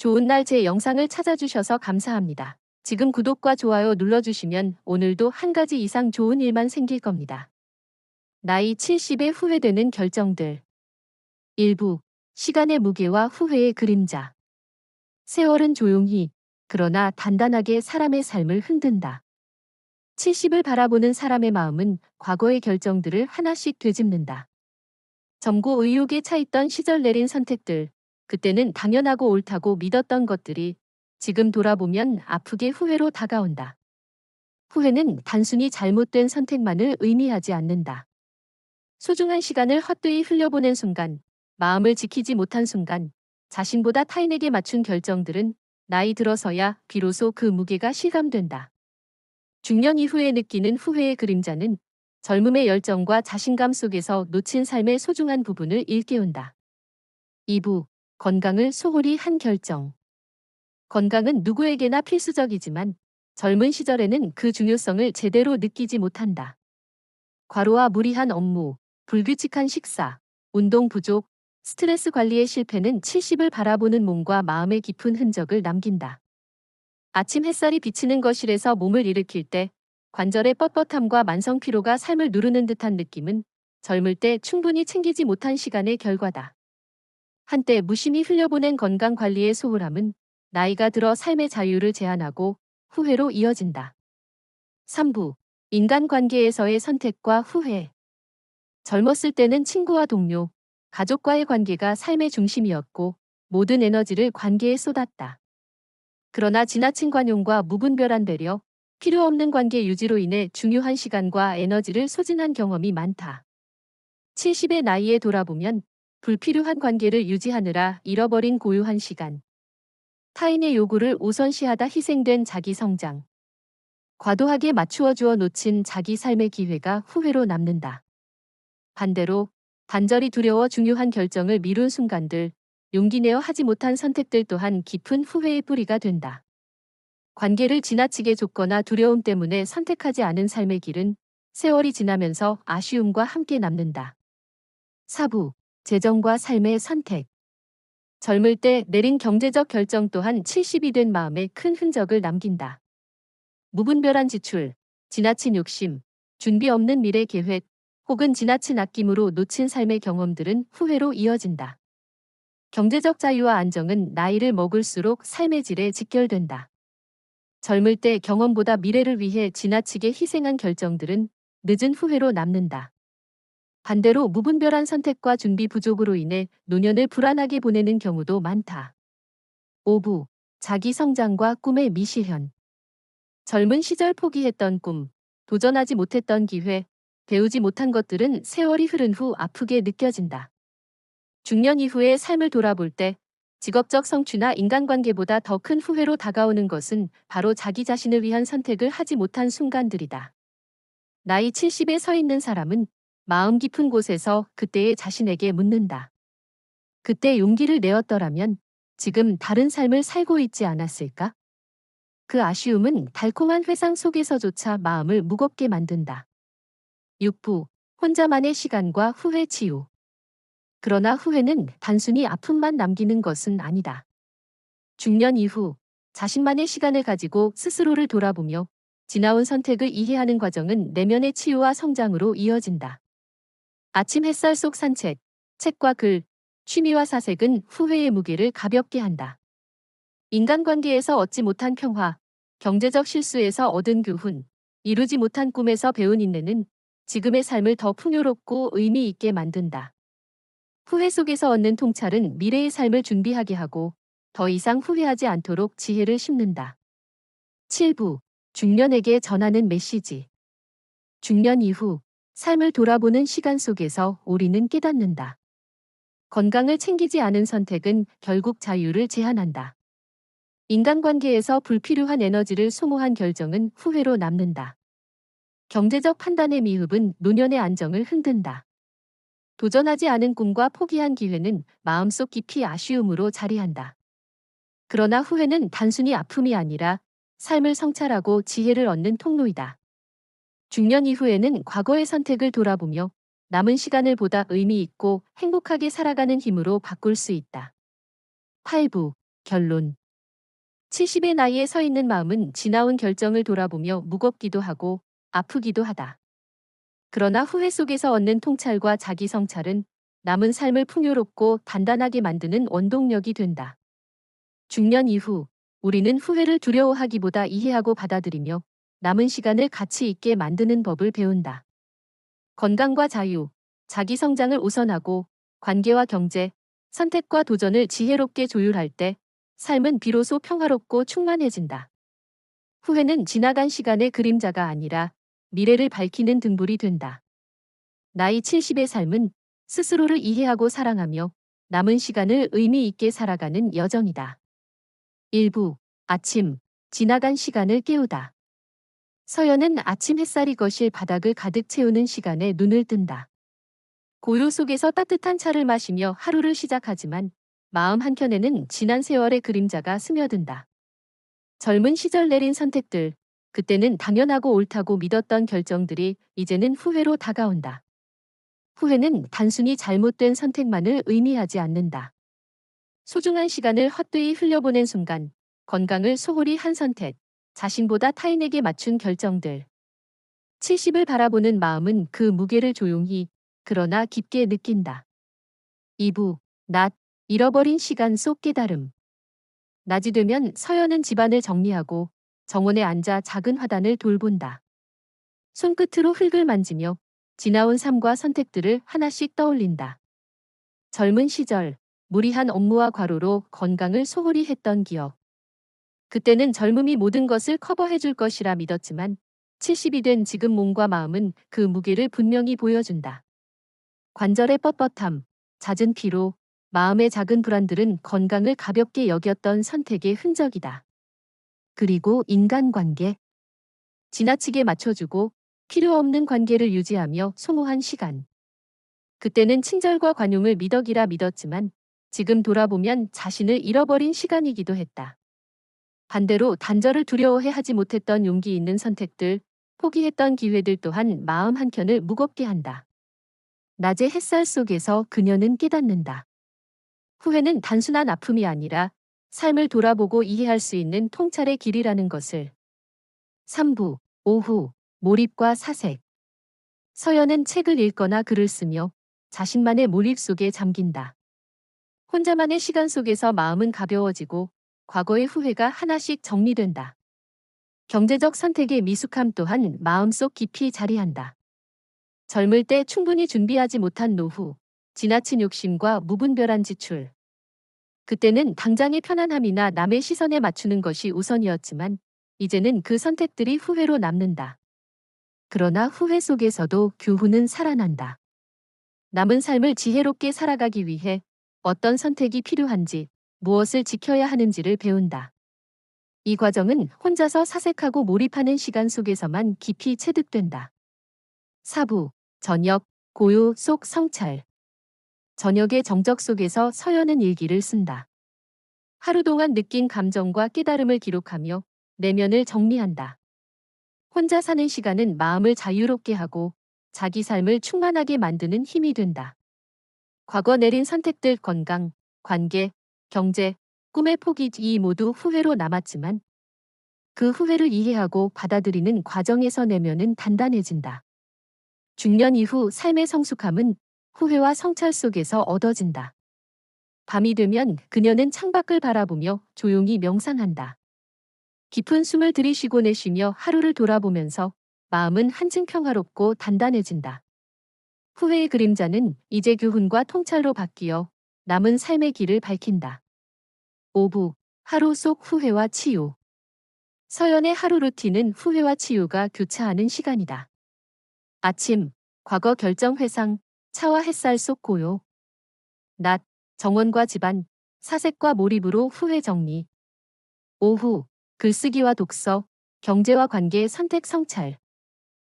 좋은 날 제 영상을 찾아주셔서 감사합니다. 지금 구독과 좋아요 눌러주시면 오늘도 한 가지 이상 좋은 일만 생길 겁니다. 나이 70에 후회되는 결정들. 일부 시간의 무게와 후회의 그림자. 세월은 조용히, 그러나 단단하게 사람의 삶을 흔든다. 70을 바라보는 사람의 마음은 과거의 결정들을 하나씩 되짚는다. 점고 의욕에 차있던 시절 내린 선택들, 그때는 당연하고 옳다고 믿었던 것들이 지금 돌아보면 아프게 후회로 다가온다. 후회는 단순히 잘못된 선택만을 의미하지 않는다. 소중한 시간을 헛되이 흘려보낸 순간, 마음을 지키지 못한 순간, 자신보다 타인에게 맞춘 결정들은 나이 들어서야 비로소 그 무게가 실감된다. 중년 이후에 느끼는 후회의 그림자는 젊음의 열정과 자신감 속에서 놓친 삶의 소중한 부분을 일깨운다. 2부 건강을 소홀히 한 결정 건강은 누구에게나 필수적이지만 젊은 시절에는 그 중요성을 제대로 느끼지 못한다. 과로와 무리한 업무, 불규칙한 식사, 운동 부족, 스트레스 관리의 실패는 70을 바라보는 몸과 마음의 깊은 흔적을 남긴다. 아침 햇살이 비치는 거실에서 몸을 일으킬 때 관절의 뻣뻣함과 만성 피로가 삶을 누르는 듯한 느낌은 젊을 때 충분히 챙기지 못한 시간의 결과다. 한때 무심히 흘려보낸 건강 관리의 소홀함은 나이가 들어 삶의 자유를 제한하고 후회로 이어진다. 3부 인간관계에서의 선택과 후회 젊었을 때는 친구와 동료, 가족과의 관계가 삶의 중심이었고 모든 에너지를 관계에 쏟았다. 그러나 지나친 관용과 무분별한 배려, 필요 없는 관계 유지로 인해 중요한 시간과 에너지를 소진한 경험이 많다. 70의 나이에 돌아보면 불필요한 관계를 유지하느라 잃어버린 고유한 시간. 타인의 요구를 우선시하다 희생된 자기 성장. 과도하게 맞추어 주어 놓친 자기 삶의 기회가 후회로 남는다. 반대로 단절이 두려워 중요한 결정을 미룬 순간들, 용기 내어 하지 못한 선택들 또한 깊은 후회의 뿌리가 된다. 관계를 지나치게 줬거나 두려움 때문에 선택하지 않은 삶의 길은 세월이 지나면서 아쉬움과 함께 남는다. 사부, 재정과 삶의 선택. 젊을 때 내린 경제적 결정 또한 70이 된 마음에 큰 흔적을 남긴다. 무분별한 지출, 지나친 욕심, 준비 없는 미래 계획, 혹은 지나친 아낌으로 놓친 삶의 경험들은 후회로 이어진다. 경제적 자유와 안정은 나이를 먹을수록 삶의 질에 직결된다. 젊을 때 경험보다 미래를 위해 지나치게 희생한 결정들은 늦은 후회로 남는다. 반대로 무분별한 선택과 준비 부족으로 인해 노년을 불안하게 보내는 경우도 많다. 5부 자기 성장과 꿈의 미실현 젊은 시절 포기했던 꿈, 도전하지 못했던 기회, 배우지 못한 것들은 세월이 흐른 후 아프게 느껴진다. 중년 이후의 삶을 돌아볼 때 직업적 성취나 인간관계보다 더 큰 후회로 다가오는 것은 바로 자기 자신을 위한 선택을 하지 못한 순간들이다. 나이 70에 서 있는 사람은 마음 깊은 곳에서 그때의 자신에게 묻는다. 그때 용기를 내었더라면 지금 다른 삶을 살고 있지 않았을까? 그 아쉬움은 달콤한 회상 속에서조차 마음을 무겁게 만든다. 6부 혼자만의 시간과 후회 치유 그러나 후회는 단순히 아픔만 남기는 것은 아니다. 중년 이후 자신만의 시간을 가지고 스스로를 돌아보며 지나온 선택을 이해하는 과정은 내면의 치유와 성장으로 이어진다. 아침 햇살 속 산책, 책과 글, 취미와 사색은 후회의 무게를 가볍게 한다. 인간관계에서 얻지 못한 평화, 경제적 실수에서 얻은 교훈, 이루지 못한 꿈에서 배운 인내는 지금의 삶을 더 풍요롭고 의미 있게 만든다. 후회 속에서 얻는 통찰은 미래의 삶을 준비하게 하고 더 이상 후회하지 않도록 지혜를 심는다. 7부 중년에게 전하는 메시지 중년 이후 삶을 돌아보는 시간 속에서 우리는 깨닫는다. 건강을 챙기지 않은 선택은 결국 자유를 제한한다. 인간관계에서 불필요한 에너지를 소모한 결정은 후회로 남는다. 경제적 판단의 미흡은 노년의 안정을 흔든다. 도전하지 않은 꿈과 포기한 기회는 마음속 깊이 아쉬움으로 자리한다. 그러나 후회는 단순히 아픔이 아니라 삶을 성찰하고 지혜를 얻는 통로이다. 중년 이후에는 과거의 선택을 돌아보며 남은 시간을 보다 의미 있고 행복하게 살아가는 힘으로 바꿀 수 있다. 8부 결론 70의 나이에 서 있는 마음은 지나온 결정을 돌아보며 무겁기도 하고 아프기도 하다. 그러나 후회 속에서 얻는 통찰과 자기 성찰은 남은 삶을 풍요롭고 단단하게 만드는 원동력이 된다. 중년 이후 우리는 후회를 두려워하기보다 이해하고 받아들이며 남은 시간을 가치 있게 만드는 법을 배운다. 건강과 자유, 자기 성장을 우선하고 관계와 경제, 선택과 도전을 지혜롭게 조율할 때 삶은 비로소 평화롭고 충만해진다. 후회는 지나간 시간의 그림자가 아니라 미래를 밝히는 등불이 된다. 나이 70의 삶은 스스로를 이해하고 사랑하며 남은 시간을 의미 있게 살아가는 여정이다. 일부 아침 지나간 시간을 깨우다. 서연은 아침 햇살이 거실 바닥을 가득 채우는 시간에 눈을 뜬다. 고요 속에서 따뜻한 차를 마시며 하루를 시작하지만 마음 한켠에는 지난 세월의 그림자가 스며든다. 젊은 시절 내린 선택들, 그때는 당연하고 옳다고 믿었던 결정들이 이제는 후회로 다가온다. 후회는 단순히 잘못된 선택만을 의미하지 않는다. 소중한 시간을 헛되이 흘려보낸 순간, 건강을 소홀히 한 선택, 자신보다 타인에게 맞춘 결정들. 70을 바라보는 마음은 그 무게를 조용히 그러나 깊게 느낀다. 2부, 낮, 잃어버린 시간 속 깨달음. 낮이 되면 서연은 집안을 정리하고 정원에 앉아 작은 화단을 돌본다. 손끝으로 흙을 만지며 지나온 삶과 선택들을 하나씩 떠올린다. 젊은 시절, 무리한 업무와 과로로 건강을 소홀히 했던 기억. 그때는 젊음이 모든 것을 커버해줄 것이라 믿었지만 70이 된 지금 몸과 마음은 그 무게를 분명히 보여준다. 관절의 뻣뻣함, 잦은 피로, 마음의 작은 불안들은 건강을 가볍게 여겼던 선택의 흔적이다. 그리고 인간관계. 지나치게 맞춰주고 필요 없는 관계를 유지하며 소모한 시간. 그때는 친절과 관용을 미덕이라 믿었지만 지금 돌아보면 자신을 잃어버린 시간이기도 했다. 반대로 단절을 두려워해 하지 못했던 용기 있는 선택들, 포기했던 기회들 또한 마음 한켠을 무겁게 한다. 낮의 햇살 속에서 그녀는 깨닫는다. 후회는 단순한 아픔이 아니라 삶을 돌아보고 이해할 수 있는 통찰의 길이라는 것을. 3부, 오후, 몰입과 사색. 서연은 책을 읽거나 글을 쓰며 자신만의 몰입 속에 잠긴다. 혼자만의 시간 속에서 마음은 가벼워지고 과거의 후회가 하나씩 정리된다. 경제적 선택의 미숙함 또한 마음속 깊이 자리한다. 젊을 때 충분히 준비하지 못한 노후, 지나친 욕심과 무분별한 지출. 그때는 당장의 편안함이나 남의 시선에 맞추는 것이 우선이었지만 이제는 그 선택들이 후회로 남는다. 그러나 후회 속에서도 교훈은 살아난다. 남은 삶을 지혜롭게 살아가기 위해 어떤 선택이 필요한지, 무엇을 지켜야 하는지를 배운다. 이 과정은 혼자서 사색하고 몰입하는 시간 속에서만 깊이 체득된다. 사부, 저녁, 고요 속 성찰. 저녁의 정적 속에서 서연은 일기를 쓴다. 하루 동안 느낀 감정과 깨달음을 기록하며 내면을 정리한다. 혼자 사는 시간은 마음을 자유롭게 하고 자기 삶을 충만하게 만드는 힘이 된다. 과거 내린 선택들 건강, 관계, 경제, 꿈의 포기 이 모두 후회로 남았지만 그 후회를 이해하고 받아들이는 과정에서 내면은 단단해진다. 중년 이후 삶의 성숙함은 후회와 성찰 속에서 얻어진다. 밤이 되면 그녀는 창밖을 바라보며 조용히 명상한다. 깊은 숨을 들이쉬고 내쉬며 하루를 돌아보면서 마음은 한층 평화롭고 단단해진다. 후회의 그림자는 이제 교훈과 통찰로 바뀌어 남은 삶의 길을 밝힌다. 5부 하루 속 후회와 치유 서연의 하루 루틴은 후회와 치유가 교차하는 시간이다. 아침, 과거 결정 회상, 차와 햇살 속 고요. 낮, 정원과 집안, 사색과 몰입으로 후회 정리. 오후, 글쓰기와 독서, 경제와 관계 선택 성찰.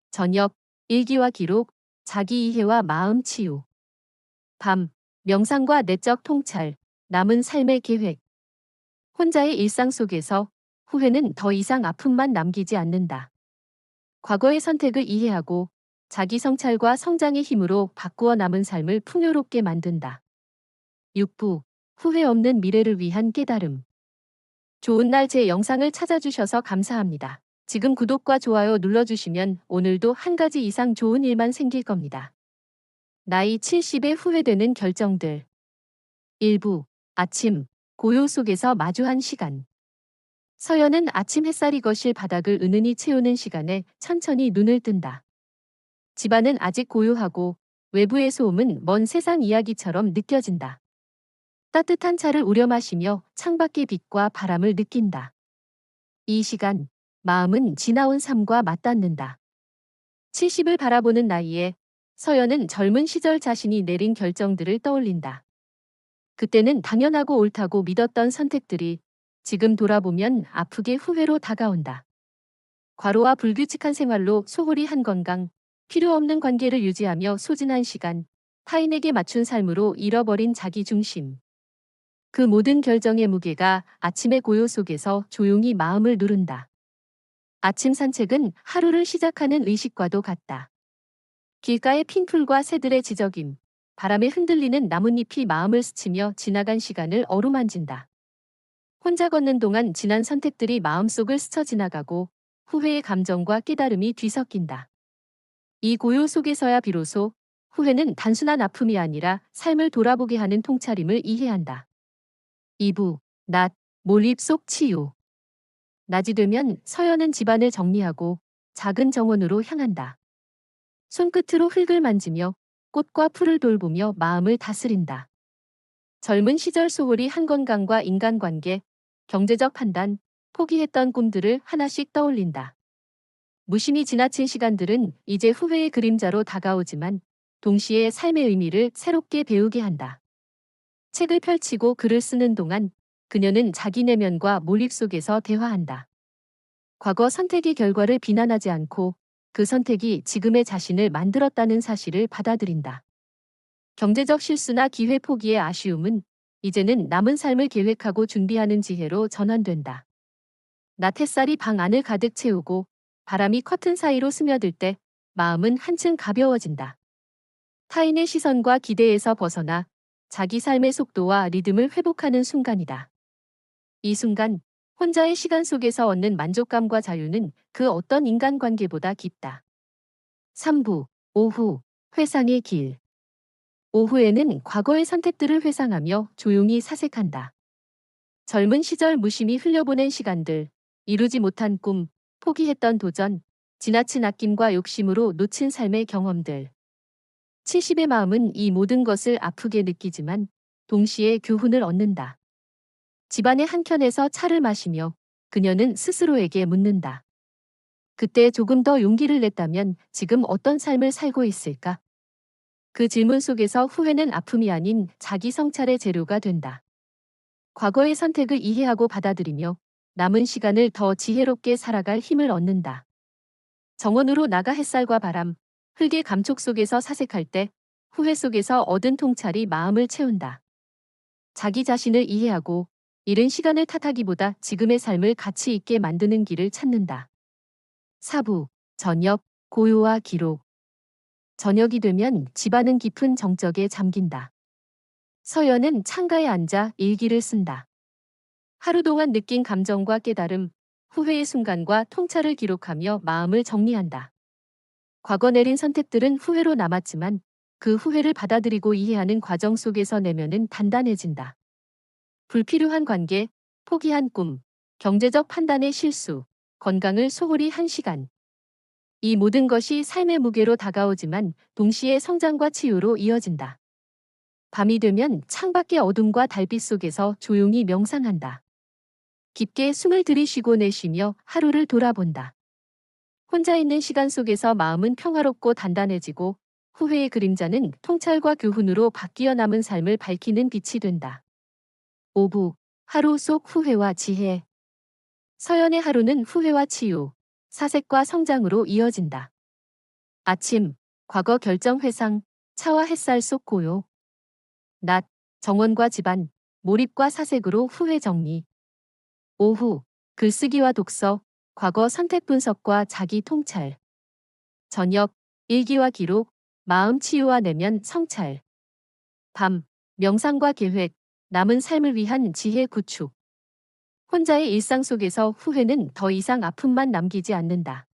저녁, 일기와 기록, 자기 이해와 마음 치유. 밤, 명상과 내적 통찰, 남은 삶의 계획. 혼자의 일상 속에서 후회는 더 이상 아픔만 남기지 않는다. 과거의 선택을 이해하고 자기 성찰과 성장의 힘으로 바꾸어 남은 삶을 풍요롭게 만든다. 6부 후회 없는 미래를 위한 깨달음 좋은 날 제 영상을 찾아주셔서 감사합니다. 지금 구독과 좋아요 눌러주시면 오늘도 한 가지 이상 좋은 일만 생길 겁니다. 나이 70에 후회되는 결정들. 일부 아침 고요 속에서 마주한 시간. 서연은 아침 햇살이 거실 바닥을 은은히 채우는 시간에 천천히 눈을 뜬다. 집안은 아직 고요하고 외부의 소음은 먼 세상 이야기처럼 느껴진다. 따뜻한 차를 우려 마시며 창밖의 빛과 바람을 느낀다. 이 시간, 마음은 지나온 삶과 맞닿는다. 70을 바라보는 나이에 서연은 젊은 시절 자신이 내린 결정들을 떠올린다. 그때는 당연하고 옳다고 믿었던 선택들이 지금 돌아보면 아프게 후회로 다가온다. 과로와 불규칙한 생활로 소홀히 한 건강, 필요 없는 관계를 유지하며 소진한 시간, 타인에게 맞춘 삶으로 잃어버린 자기 중심. 그 모든 결정의 무게가 아침의 고요 속에서 조용히 마음을 누른다. 아침 산책은 하루를 시작하는 의식과도 같다. 길가의 핀풀과 새들의 지저김, 바람에 흔들리는 나뭇잎이 마음을 스치며 지나간 시간을 어루만진다. 혼자 걷는 동안 지난 선택들이 마음속을 스쳐 지나가고 후회의 감정과 깨달음이 뒤섞인다. 이 고요 속에서야 비로소 후회는 단순한 아픔이 아니라 삶을 돌아보게 하는 통찰임을 이해한다. 2부, 낮, 몰입 속 치유. 낮이 되면 서연은 집안을 정리하고 작은 정원으로 향한다. 손끝으로 흙을 만지며 꽃과 풀을 돌보며 마음을 다스린다. 젊은 시절 소홀히 한 건강과 인간관계, 경제적 판단, 포기했던 꿈들을 하나씩 떠올린다. 무심히 지나친 시간들은 이제 후회의 그림자로 다가오지만 동시에 삶의 의미를 새롭게 배우게 한다. 책을 펼치고 글을 쓰는 동안 그녀는 자기 내면과 몰입 속에서 대화한다. 과거 선택의 결과를 비난하지 않고 그 선택이 지금의 자신을 만들었다는 사실을 받아들인다. 경제적 실수나 기회 포기의 아쉬움은 이제는 남은 삶을 계획하고 준비하는 지혜로 전환된다. 낮 햇살이 방 안을 가득 채우고 바람이 커튼 사이로 스며들 때 마음은 한층 가벼워진다. 타인의 시선과 기대에서 벗어나 자기 삶의 속도와 리듬을 회복하는 순간이다. 이 순간 혼자의 시간 속에서 얻는 만족감과 자유는 그 어떤 인간관계보다 깊다. 3부 오후 회상의 길 오후에는 과거의 선택들을 회상하며 조용히 사색한다. 젊은 시절 무심히 흘려보낸 시간들, 이루지 못한 꿈, 포기했던 도전, 지나친 아낌과 욕심으로 놓친 삶의 경험들. 70의 마음은 이 모든 것을 아프게 느끼지만 동시에 교훈을 얻는다. 집안의 한켠에서 차를 마시며 그녀는 스스로에게 묻는다. 그때 조금 더 용기를 냈다면 지금 어떤 삶을 살고 있을까? 그 질문 속에서 후회는 아픔이 아닌 자기 성찰의 재료가 된다. 과거의 선택을 이해하고 받아들이며 남은 시간을 더 지혜롭게 살아갈 힘을 얻는다. 정원으로 나가 햇살과 바람, 흙의 감촉 속에서 사색할 때 후회 속에서 얻은 통찰이 마음을 채운다. 자기 자신을 이해하고 이른 시간을 탓하기보다 지금의 삶을 가치 있게 만드는 길을 찾는다. 사부, 저녁, 고요와 기록. 저녁이 되면 집안은 깊은 정적에 잠긴다. 서연은 창가에 앉아 일기를 쓴다. 하루 동안 느낀 감정과 깨달음, 후회의 순간과 통찰을 기록하며 마음을 정리한다. 과거 내린 선택들은 후회로 남았지만 그 후회를 받아들이고 이해하는 과정 속에서 내면은 단단해진다. 불필요한 관계, 포기한 꿈, 경제적 판단의 실수, 건강을 소홀히 한 시간, 이 모든 것이 삶의 무게로 다가오지만 동시에 성장과 치유로 이어진다. 밤이 되면 창밖의 어둠과 달빛 속에서 조용히 명상한다. 깊게 숨을 들이쉬고 내쉬며 하루를 돌아본다. 혼자 있는 시간 속에서 마음은 평화롭고 단단해지고 후회의 그림자는 통찰과 교훈으로 바뀌어 남은 삶을 밝히는 빛이 된다. 5부 하루 속 후회와 지혜 서연의 하루는 후회와 치유, 사색과 성장으로 이어진다. 아침, 과거 결정 회상, 차와 햇살 속 고요. 낮, 정원과 집안, 몰입과 사색으로 후회 정리. 오후, 글쓰기와 독서, 과거 선택 분석과 자기 통찰. 저녁, 일기와 기록, 마음 치유와 내면 성찰. 밤, 명상과 계획, 남은 삶을 위한 지혜 구축. 혼자의 일상 속에서 후회는 더 이상 아픔만 남기지 않는다.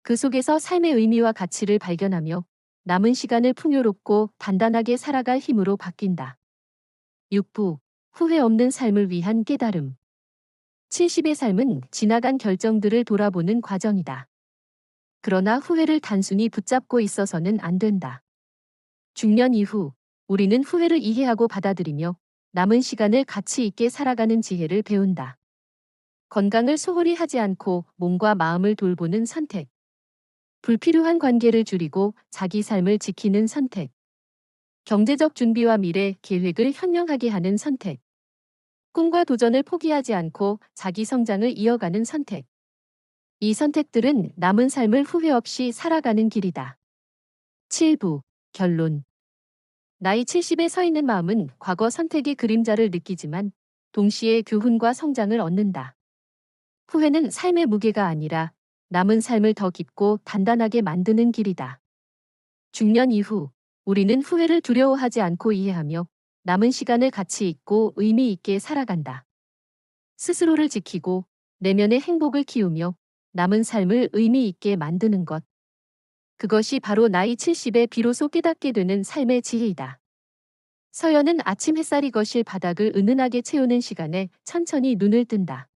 그 속에서 삶의 의미와 가치를 발견하며 남은 시간을 풍요롭고 단단하게 살아갈 힘으로 바뀐다. 6부 후회 없는 삶을 위한 깨달음 70의 삶은 지나간 결정들을 돌아보는 과정이다. 그러나 후회를 단순히 붙잡고 있어서는 안 된다. 중년 이후 우리는 후회를 이해하고 받아들이며 남은 시간을 가치 있게 살아가는 지혜를 배운다. 건강을 소홀히 하지 않고 몸과 마음을 돌보는 선택. 불필요한 관계를 줄이고 자기 삶을 지키는 선택. 경제적 준비와 미래 계획을 현명하게 하는 선택. 꿈과 도전을 포기하지 않고 자기 성장을 이어가는 선택. 이 선택들은 남은 삶을 후회 없이 살아가는 길이다. 7부 결론 나이 70에 서 있는 마음은 과거 선택의 그림자를 느끼지만 동시에 교훈과 성장을 얻는다. 후회는 삶의 무게가 아니라 남은 삶을 더 깊고 단단하게 만드는 길이다. 중년 이후 우리는 후회를 두려워하지 않고 이해하며 남은 시간을 가치 있고 의미 있게 살아간다. 스스로를 지키고 내면의 행복을 키우며 남은 삶을 의미 있게 만드는 것. 그것이 바로 나이 70에 비로소 깨닫게 되는 삶의 지혜이다. 서연은 아침 햇살이 거실 바닥을 은은하게 채우는 시간에 천천히 눈을 뜬다.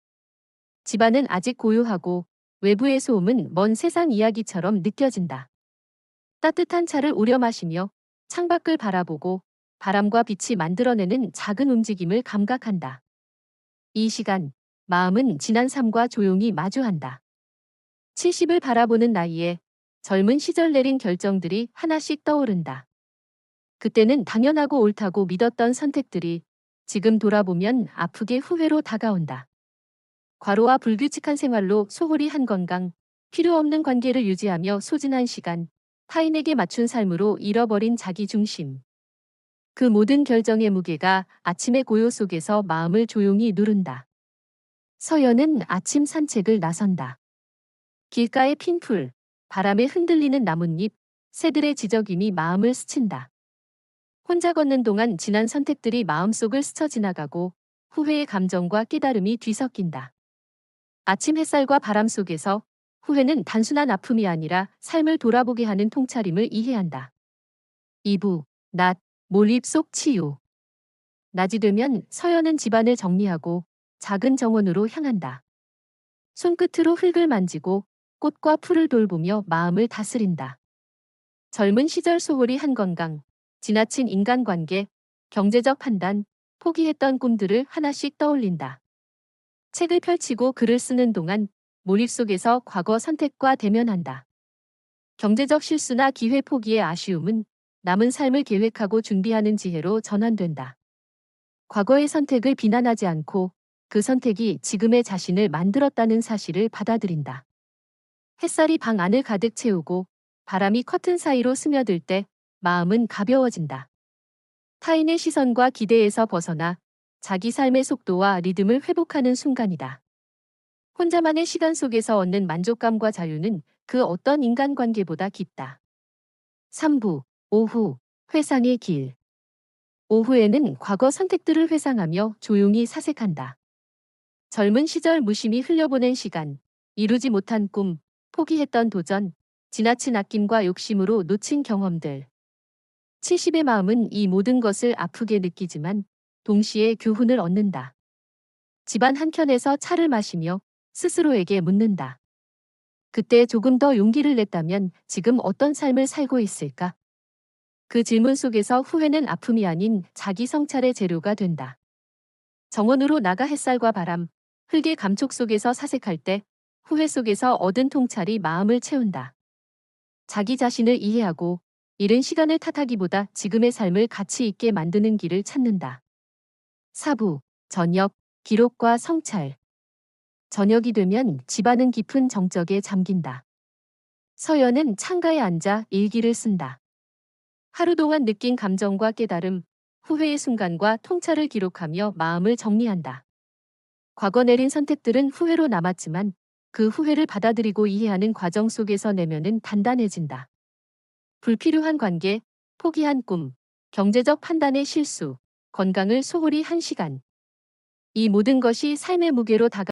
집안은 아직 고요하고 외부의 소음은 먼 세상 이야기처럼 느껴진다. 따뜻한 차를 우려 마시며 창밖을 바라보고 바람과 빛이 만들어내는 작은 움직임을 감각한다. 이 시간, 마음은 지난 삶과 조용히 마주한다. 70을 바라보는 나이에 젊은 시절 내린 결정들이 하나씩 떠오른다. 그때는 당연하고 옳다고 믿었던 선택들이 지금 돌아보면 아프게 후회로 다가온다. 과로와 불규칙한 생활로 소홀히 한 건강, 필요 없는 관계를 유지하며 소진한 시간, 타인에게 맞춘 삶으로 잃어버린 자기 중심. 그 모든 결정의 무게가 아침의 고요 속에서 마음을 조용히 누른다. 서연은 아침 산책을 나선다. 길가의 핀 풀, 바람에 흔들리는 나뭇잎, 새들의 지저귀이 마음을 스친다. 혼자 걷는 동안 지난 선택들이 마음속을 스쳐 지나가고 후회의 감정과 깨달음이 뒤섞인다. 아침 햇살과 바람 속에서 후회는 단순한 아픔이 아니라 삶을 돌아보게 하는 통찰임을 이해한다. 2부, 낮, 몰입 속 치유. 낮이 되면 서연은 집안을 정리하고 작은 정원으로 향한다. 손끝으로 흙을 만지고 꽃과 풀을 돌보며 마음을 다스린다. 젊은 시절 소홀히 한 건강, 지나친 인간관계, 경제적 판단, 포기했던 꿈들을 하나씩 떠올린다. 책을 펼치고 글을 쓰는 동안 몰입 속에서 과거 선택과 대면한다. 경제적 실수나 기회 포기의 아쉬움은 남은 삶을 계획하고 준비하는 지혜로 전환된다. 과거의 선택을 비난하지 않고 그 선택이 지금의 자신을 만들었다는 사실을 받아들인다. 햇살이 방 안을 가득 채우고 바람이 커튼 사이로 스며들 때 마음은 가벼워진다. 타인의 시선과 기대에서 벗어나 자기 삶의 속도와 리듬을 회복하는 순간이다. 혼자만의 시간 속에서 얻는 만족감과 자유는 그 어떤 인간관계보다 깊다. 3부, 오후, 회상의 길. 오후에는 과거 선택들을 회상하며 조용히 사색한다. 젊은 시절 무심히 흘려보낸 시간, 이루지 못한 꿈, 포기했던 도전, 지나친 아낌과 욕심으로 놓친 경험들. 70의 마음은 이 모든 것을 아프게 느끼지만 동시에 교훈을 얻는다. 집안 한켠에서 차를 마시며 스스로에게 묻는다. 그때 조금 더 용기를 냈다면 지금 어떤 삶을 살고 있을까? 그 질문 속에서 후회는 아픔이 아닌 자기 성찰의 재료가 된다. 정원으로 나가 햇살과 바람, 흙의 감촉 속에서 사색할 때 후회 속에서 얻은 통찰이 마음을 채운다. 자기 자신을 이해하고 이른 시간을 탓하기보다 지금의 삶을 가치 있게 만드는 길을 찾는다. 사부, 저녁, 기록과 성찰. 저녁이 되면 집안은 깊은 정적에 잠긴다. 서연은 창가에 앉아 일기를 쓴다. 하루 동안 느낀 감정과 깨달음, 후회의 순간과 통찰을 기록하며 마음을 정리한다. 과거 내린 선택들은 후회로 남았지만 그 후회를 받아들이고 이해하는 과정 속에서 내면은 단단해진다. 불필요한 관계, 포기한 꿈, 경제적 판단의 실수, 건강을 소홀히 한 시간. 이 모든 것이 삶의 무게로 다가